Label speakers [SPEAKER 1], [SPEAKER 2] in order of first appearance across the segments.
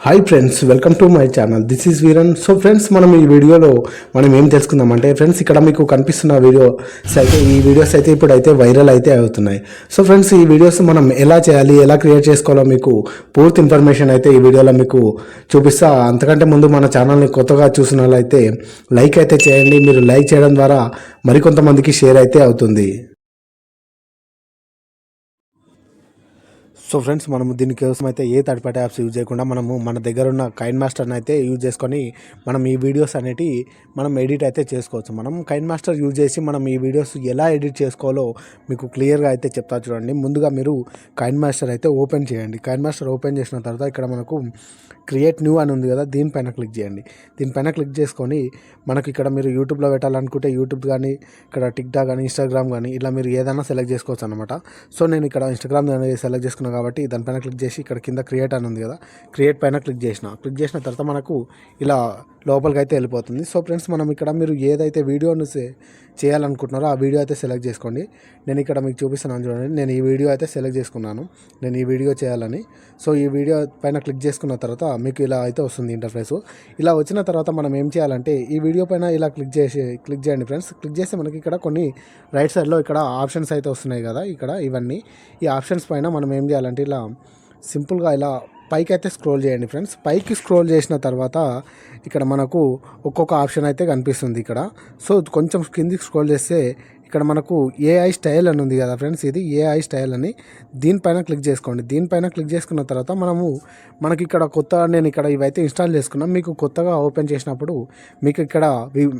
[SPEAKER 1] Hi friends welcome to my channel this is Veeran so friends మనం ఈ వీడియోలో మనం ఏం తెలుసుకుందాం అంటే ఫ్రెండ్స్ ఇక్కడ మీకు కనిపిస్తున్న వీడియోస్ అయితే ఈ వీడియోస్ అయితే ఇప్పుడు అయితే వైరల్ అయితే అవుతున్నాయి. సో ఫ్రెండ్స్ ఈ వీడియోస్ మనం ఎలా చేయాలి ఎలా క్రియేట్ చేసుకోవాలో మీకు పూర్తి ఇన్ఫర్మేషన్ అయితే ఈ వీడియోలో మీకు చూపిస్తా. అంతకంటే ముందు మన ఛానల్ని కొత్తగా చూసిన వాళ్ళైతే లైక్ అయితే చేయండి. మీరు లైక్ చేయడం ద్వారా మరికొంతమందికి షేర్ అయితే అవుతుంది. సో ఫ్రెండ్స్ మనము దీనికోసం అయితే ఏ థర్డ్ పార్టీ యాప్స్ యూజ్ చేయకుండా మనము మన దగ్గర ఉన్న కైన్ మాస్టర్ని అయితే యూజ్ చేసుకొని మనం ఈ వీడియోస్ అనేటివి మనం ఎడిట్ అయితే చేసుకోవచ్చు. మనం కైన్ మాస్టర్ యూజ్ చేసి మనం ఈ వీడియోస్ ఎలా ఎడిట్ చేసుకోవాలో మీకు క్లియర్గా అయితే చెప్తా చూడండి. ముందుగా మీరు కైన్ మాస్టర్ అయితే ఓపెన్ చేయండి. కైన్ మాస్టర్ ఓపెన్ చేసిన తర్వాత ఇక్కడ మనకు క్రియేట్ న్యూ అని ఉంది కదా దీనిపైన క్లిక్ చేయండి. దీనిపైన క్లిక్ చేసుకొని మనకి ఇక్కడ మీరు యూట్యూబ్లో పెట్టాలనుకుంటే యూట్యూబ్ కానీ ఇక్కడ టిక్టాక్ కానీ ఇన్స్టాగ్రామ్ కానీ ఇలా మీరు ఏదైనా సెలెక్ట్ చేసుకోవచ్చు అనమాట సో నేను ఇక్కడ ఇన్స్టాగ్రామ్ అనేది సెలెక్ట్ చేసుకున్నాను కాబట్టి దానిపైన క్లిక్ చేసి ఇక్కడ కింద క్రియేట్ అని ఉంది కదా క్రియేట్ పైన క్లిక్ చేసిన. క్లిక్ చేసిన తర్వాత మనకు ఇలా లోపలికి అయితే వెళ్ళిపోతుంది. సో ఫ్రెండ్స్ మనం ఇక్కడ మీరు ఏదైతే వీడియోను సే- చేయాలనుకుంటున్నారో ఆ వీడియో అయితే సెలెక్ట్ చేసుకోండి. నేను ఇక్కడ మీకు చూపిస్తున్నాను చూడండి. నేను ఈ వీడియో అయితే సెలెక్ట్ చేసుకున్నాను. నేను ఈ వీడియో చేయాలని. సో ఈ వీడియో పైన క్లిక్ చేసుకున్న తర్వాత మీకు ఇలా అయితే వస్తుంది ఇంటర్ఫేస్ ఇలా వచ్చిన తర్వాత మనం ఏం చేయాలంటే ఈ వీడియో పైన ఇలా క్లిక్ చేసి క్లిక్ చేయండి ఫ్రెండ్స్. క్లిక్ చేస్తే మనకి ఇక్కడ కొన్ని రైట్ సైడ్లో ఇక్కడ ఆప్షన్స్ అయితే వస్తున్నాయి కదా ఇక్కడ ఇవన్నీ. ఈ ఆప్షన్స్ పైన మనం ఏం చేయాలి చేయాలంటే ఇలా సింపుల్గా ఇలా పైకి అయితే స్క్రోల్ చేయండి ఫ్రెండ్స్. పైకి స్క్రోల్ చేసిన తర్వాత ఇక్కడ మనకు ఒక్కొక్క ఆప్షన్ అయితే కనిపిస్తుంది ఇక్కడ. సో కొంచెం కిందికి స్క్రోల్ చేస్తే ఇక్కడ మనకు ఏఐ స్టైల్ అని ఉంది కదా ఫ్రెండ్స్. ఇది ఏఐ స్టైల్ అని. దీనిపైన క్లిక్ చేసుకోండి. దీనిపైన క్లిక్ చేసుకున్న తర్వాత మనము మనకి ఇక్కడ కొత్త నేను ఇక్కడ ఇవైతే ఇన్స్టాల్ చేసుకున్నాం. మీకు కొత్తగా ఓపెన్ చేసినప్పుడు మీకు ఇక్కడ వి-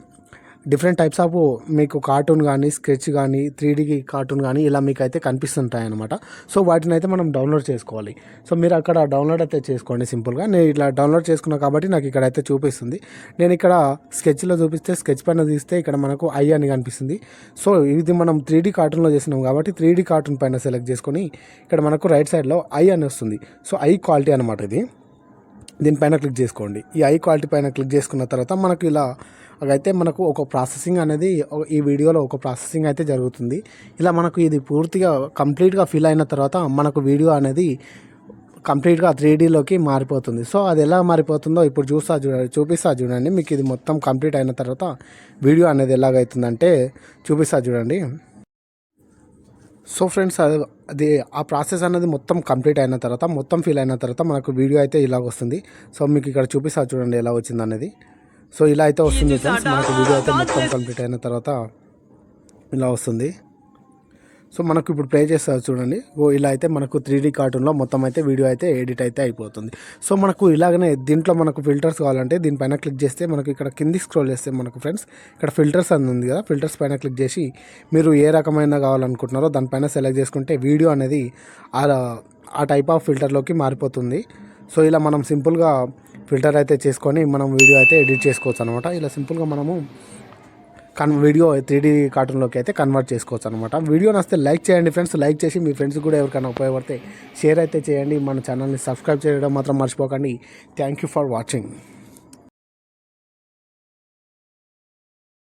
[SPEAKER 1] డిఫరెంట్ టైప్స్ ఆఫ్ మీకు కార్టూన్ కానీ స్కెచ్ కానీ త్రీ డీ కార్టూన్ కానీ ఇలా మీకు అయితే కనిపిస్తుంటాయి అనమాట సో వాటిని అయితే మనం డౌన్లోడ్ చేసుకోవాలి. సో మీరు అక్కడ డౌన్లోడ్ అయితే చేసుకోండి సింపుల్గా. నేను ఇట్లా డౌన్లోడ్ చేసుకున్నా కాబట్టి నాకు ఇక్కడ అయితే చూపిస్తుంది. నేను ఇక్కడ స్కెచ్లో చూపిస్తే స్కెచ్ పైన తీస్తే ఇక్కడ మనకు ఐ అని కనిపిస్తుంది. సో ఇది మనం త్రీ డీ కార్టూన్లో చేసినాం కాబట్టి త్రీ డీ కార్టూన్ పైన సెలెక్ట్ చేసుకొని ఇక్కడ మనకు రైట్ సైడ్లో ఐ అని వస్తుంది. సో ఐ క్వాలిటీ అనమాట ఇది. దీనిపైన క్లిక్ చేసుకోండి. ఈ ఐ క్వాలిటీ పైన క్లిక్ చేసుకున్న తర్వాత మనకు ఇలా అయితే మనకు ఒక ప్రాసెసింగ్ అనేది ఈ వీడియోలో ఒక ప్రాసెసింగ్ అయితే జరుగుతుంది. ఇలా మనకు ఇది పూర్తిగా కంప్లీట్గా ఫిల్ అయిన తర్వాత మనకు వీడియో అనేది కంప్లీట్గా త్రీ డీలోకి మారిపోతుంది. సో అది ఎలా మారిపోతుందో ఇప్పుడు చూస్తా చూడండి చూపిస్తా చూడండి. మీకు ఇది మొత్తం కంప్లీట్ అయిన తర్వాత వీడియో అనేది ఎలాగైతుందంటే చూపిస్తా చూడండి. సో ఫ్రెండ్స్ అది అది ఆ ప్రాసెస్ అనేది మొత్తం కంప్లీట్ అయిన తర్వాత మొత్తం ఫీల్ అయిన తర్వాత మనకు వీడియో అయితే ఇలాగ వస్తుంది. సో మీకు ఇక్కడ చూపిస్తా చూడండి ఎలా వచ్చింది అనేది సో ఇలా అయితే వస్తుంది ఫ్రెండ్స్ మనకు వీడియో అయితే మొత్తం కంప్లీట్ అయిన తర్వాత ఇలా వస్తుంది. సో మనకు ఇప్పుడు ప్లే చేస్తారు చూడండి. ఓ ఇలా అయితే మనకు త్రీ డీ కార్టూన్లో మొత్తం అయితే వీడియో అయితే ఎడిట్ అయితే అయిపోతుంది. సో మనకు ఇలాగనే దీంట్లో మనకు ఫిల్టర్స్ కావాలంటే దీనిపైన క్లిక్ చేస్తే మనకు ఇక్కడ కింది స్క్రోల్ చేస్తే మనకు ఫ్రెండ్స్ ఇక్కడ ఫిల్టర్స్ అని ఉంది కదా ఫిల్టర్స్ పైన క్లిక్ చేసి మీరు ఏ రకమైన కావాలనుకుంటున్నారో దానిపైన సెలెక్ట్ చేసుకుంటే వీడియో అనేది ఆ ఆ టైప్ ఆఫ్ ఫిల్టర్లోకి మారిపోతుంది. సో ఇలా మనం సింపుల్గా ఫిల్టర్ అయితే చేసుకొని మనం వీడియో అయితే ఎడిట్ చేసుకోవచ్చు అనమాట ఇలా సింపుల్గా మనము కన్ వీడియో త్రీ డీ కార్టూన్లోకి అయితే కన్వర్ట్ చేసుకోవచ్చు అనమాట వీడియో నస్తే లైక్ చేయండి ఫ్రెండ్స్. లైక్ చేసి మీ ఫ్రెండ్స్ కూడా ఎవరికైనా ఉపయోగపడితే షేర్ అయితే చేయండి. మన ఛానల్ని సబ్స్క్రైబ్ చేయడం మాత్రం మర్చిపోకండి. Thank you for watching.